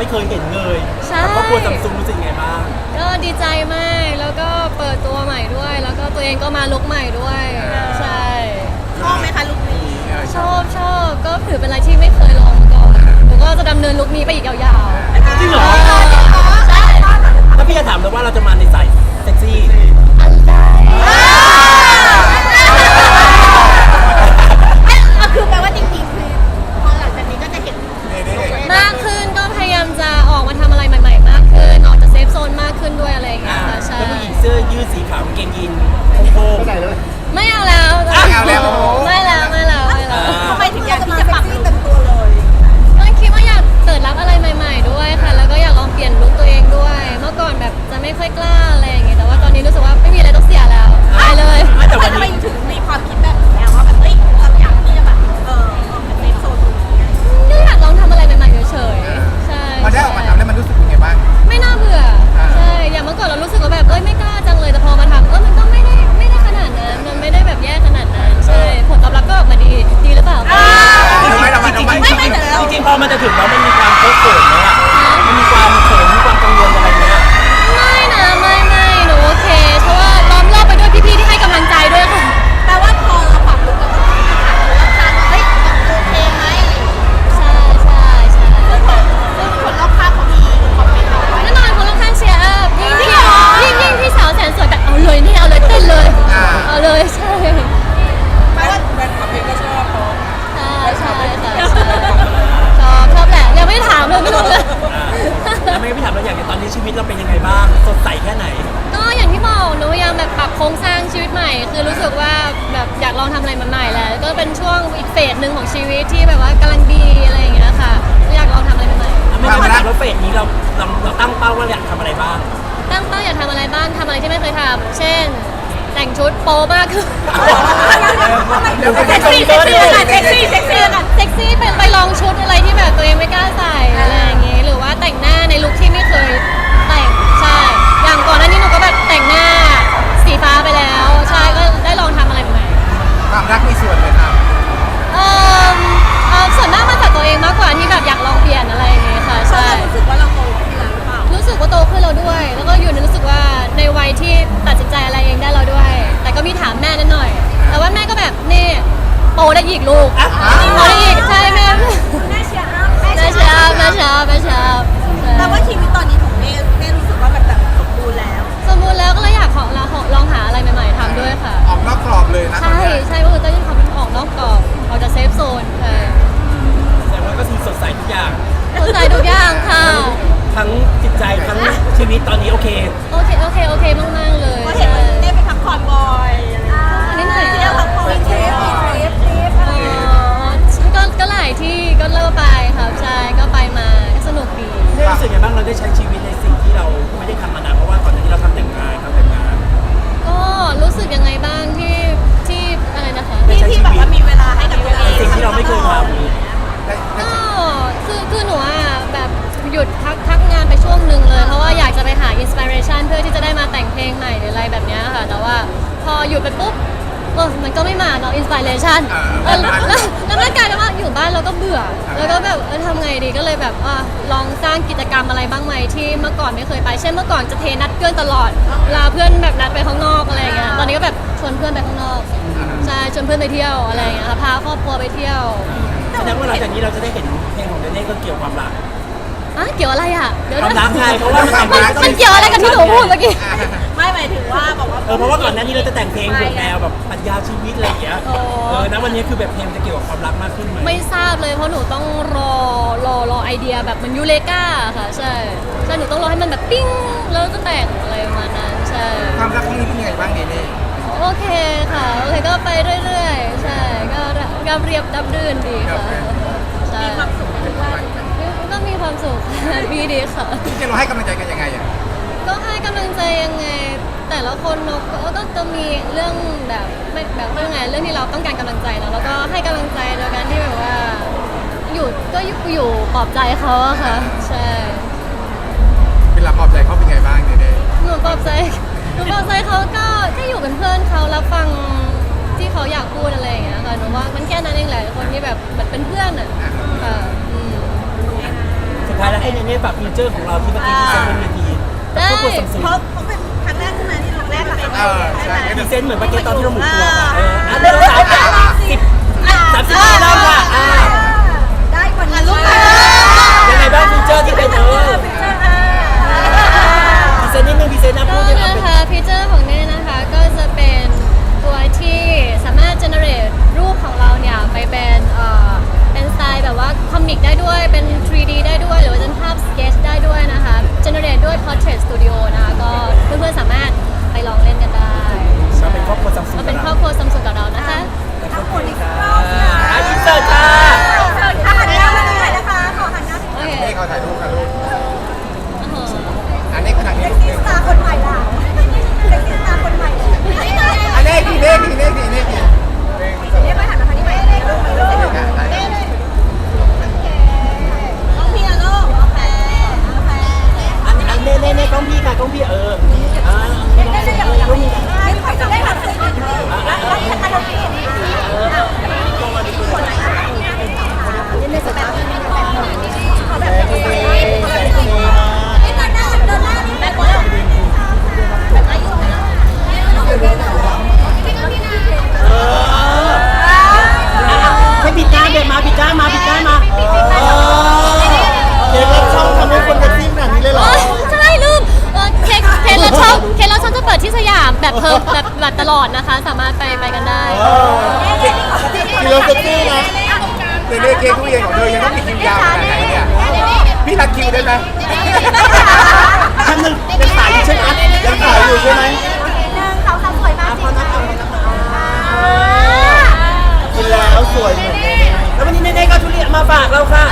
ไม่เคยเห็นเลยใช่ กับครอบครัวซัมซุงรู้สึกไงบ้าง ก็ดีใจมาก แล้วก็เปิดตัวใหม่ด้วย แล้วก็ตัวเองก็มาลุกใหม่ด้วย ใช่ ชอบไหมคะลุคนี้ ชอบชอบก็ถือเป็นอะไรที่ไม่เคยลองมาก่อนหนูก็จะดำเนินลุคนี้ไป เสื้อยืดสีขาวกางเกงยีนโค้ง ไม่ได้เลยไม่เอาแล้ว ไม่เอาแล้วไม่แล้ว ไม่แล้ว ไม่แล้ว ทำไมถึงอยากที่จะปรับลุค อีกเฟสหนึ่งของชีวิตที่แบบว่ากำลังดีอะไรอย่างเงี้ยค่ะ อยากลองทำอะไรใหม่ไม่ต้องถามว่าเฟสนี้เราเราเราตั้งเป้าว่าอยากทำอะไรบ้างๆตั้งเป้าอยากทำอะไรบ้างทำอะไรที่ไม่เคยทำเช่น แต่งชุดโป๊มากขึ้น เซ็กซี่เซ็กซี่กันเซ็กซี่เซ็กซี่กันเซ็กซี่เป็นไปลองชุดอะไรที่แบบตัวเองไม่กล้าใส่อะไรอย่างงี้ หรือว่าแต่งหน้าในลุคที่ไม่เคยแต่งใช่ อย่างก่อนหน้านี้หนูก็แบบแต่งหน้าสีฟ้าไปแล้ว ใช่ก็ได้ลองทำอะไรใหม่ความรักมีส่วนเลยครับๆเอ่อเอ่อส่วนมากมาจากตัวเองมากกว่าที่แบบอยากลองเปลี่ยนอะไรอย่างเงี้ยค่ะใช่ใช่รู้สึกว่าเราโตขึ้นแล้วหรือเปล่ารู้สึกว่าโตขึ้นแล้วด้วย แล้วก็อยู่ในรู้สึกว่าในวัยที่ตัดสินใจอะไรเองได้แล้วด้วย แต่ก็มีถามแม่นิดหน่อย แต่ว่าแม่ก็แบบนี่โตได้อีกลูกโตได้อีกใช่แม่แม่เชียร์อัพแม่ชอบแม่ชอบแม่ชอบแปลว่าชีวิตตอนนี้ของแม่แม่รู้สึกว่าแบบแบบสมบูรณ์แล้ว สมบูรณ์แล้วก็เลยอยากของลองลองหาอะไรใหม่ ๆทำด้วยค่ะ ออกนอกกรอบเลยนะตอนใช่เนี้ย ใช่ก็คือต้องทำออกนอกกรอบออกจากเซฟโซนใช่แต่ว่า ก็คือสดใสทุกอย่างเข้าใจทุกอย่างค่ะ ทั้งจิตใจทั้งชีวิตตอนนี้โอเค โอเค โอเค โอเค มาก ๆ เลย ก็เห็นใช่ว่าได้ไปพักผ่อนบ่อย ลงใหม่หรืออะไรแบบเนี้ยค่ะ แต่ว่าพอหยุดไปปุ๊บเออมันก็ไม่มาเนาะอินสปิเรชันแล้วแล้วมันกลายเป็นว่าอยู่บ้านเราก็เบื่อ แล้วก็แบบเออทำไงดีก็เลยแบบอะลองสร้างกิจกรรมอะไรบ้างไหมที่เมื่อก่อนไม่เคยไปเช่นเมื่อก่อนจะเทนัดเพื่อนตลอดเวลาเพื่อนแบบนัดไปข้างนอกอะไรอย่างเงี้ยตอนนี้ก็แบบชวนเพื่อนไปข้างนอกใช่ชวนเพื่อนไปเที่ยวอะไรอย่างเงี้ยค่ะพาครอบครัวไปเที่ยวำแสดงว่าหลังจากนี้เราจะได้เห็นเพลงของเดนเน่ก็เกี่ยวความรัก อะเกี่ยวอะไรอะเดี๋ยวความนะรักไงเพราะว่ามันแต่งมันงานมันเกี่ยวอะไรกับที่หนูพูดเมื่อกี้ ไม่หมายถึงว่าบอกว่า เออเพราะว่าก่อนหน้านี้เราจะแต่งเพลงบทแนวแบบปรัชญาชีวิตอะไรอย่างเงี้ยอ๋อเออนะวันนี้คือแบบเพลงจะเกี่ยวกับความรักมากขึ้นไหมไม่ทราบเลยเพราะหนูต้องรอรอรอไอเดียแบบเหมันยูเลกาค่ะ ใช่ใช่หนูต้องรอให้มันแบบปิ้งแล้วก็แต่งอะไรประมาณนั้นใช่ความรักครั้งนี้เป็นยังไงบ้างเนเน่โอเคค่ะโอเคก็ไปเรื่อยๆ ใช่ก็รับเรียบรับรื่นดีค่ะใช่มีความสุขทุกวันก็มี ความสุขดีดีค่ะ จริงๆเราให้กำลังใจกันยังไงอะก็ให้กำลังใจยังไง แต่ละคนเนอะก็ก็จะมีเรื่องแบบไม่แบบเรื่องไงเรื่องที่เราต้องการกำลังใจเนอะแล้วก็ให้กำลังใจโดยการที่แบบว่า อยู่ก็อยู่อยู่ปลอบใจเขาอะค่ะ ใช่เวลาปลอบใจเขาเป็นไงบ้างเนเน่หนูปลอบใจหนูปลอบใจเขาก็ก็อยู่เป็นเพื่อนเขารับฟังที่เขาอยากพูดอะไรอย่างเงี้ยค่ะหนูว่ามันแค่นั้นเองแหละคนที่แบบเหมือนเป็น เพื่อนอะค่ะอืมสุดท้ายแล้วให้เนเน่ฝากฟีเจอร์ของเราที่เมื่อกี้ที่เซ็นบนเวทีได้กับพวกซัมซุงเพราะเขาเป็นครั้งแรกใช่ไหมที่ครั้งแรกอะเออใช่พรีเซนต์เหมือนเมื่อกี้ตอนที่เราหมุนตัวค่ะเอออันเริ่มสามค่ะสิบสามสิบห้าเริ่มค่ะอ่าได้กว่านี้ลูกยังไงบ้างฟีเจอร์ที่เป็นเออ ด้วย portrait studio นะคะก็เพื่อนๆสามารถไปลองเล่นกันได้เราเป็นครอบครัวซัมซุงมาเป็นครอบครัวซัมซุงกับเรานะคะทั้งหมดอีกค่ะอันนี้เสิร์ฟค่ะหันหน้ามาหน่อยนะคะขอหันหน้าโอเคนี่เขาถ่ายรูปกันลูก น่กล้องพี่ค่ะกล้องพี่เออ ลอดนะคะ สามารถไปไปกันได้มีรถเซ็กซี่นะเนเน่เค้กทุเรียนของเธอยังต้องมีคิวยาวขนาดไหนเนี่ยพี่รักคิวได้ไหมท่านหนึ่งยังขายอยู่ใช่ไหมยังขายอยู่ใช่ไหมหนึ่งสองสามสวยมากจริงนะกินแล้วสวยเหมือนเนเน่แล้ววันนี้เนเน่ก็ทุเรียนมาฝากเราค่ะ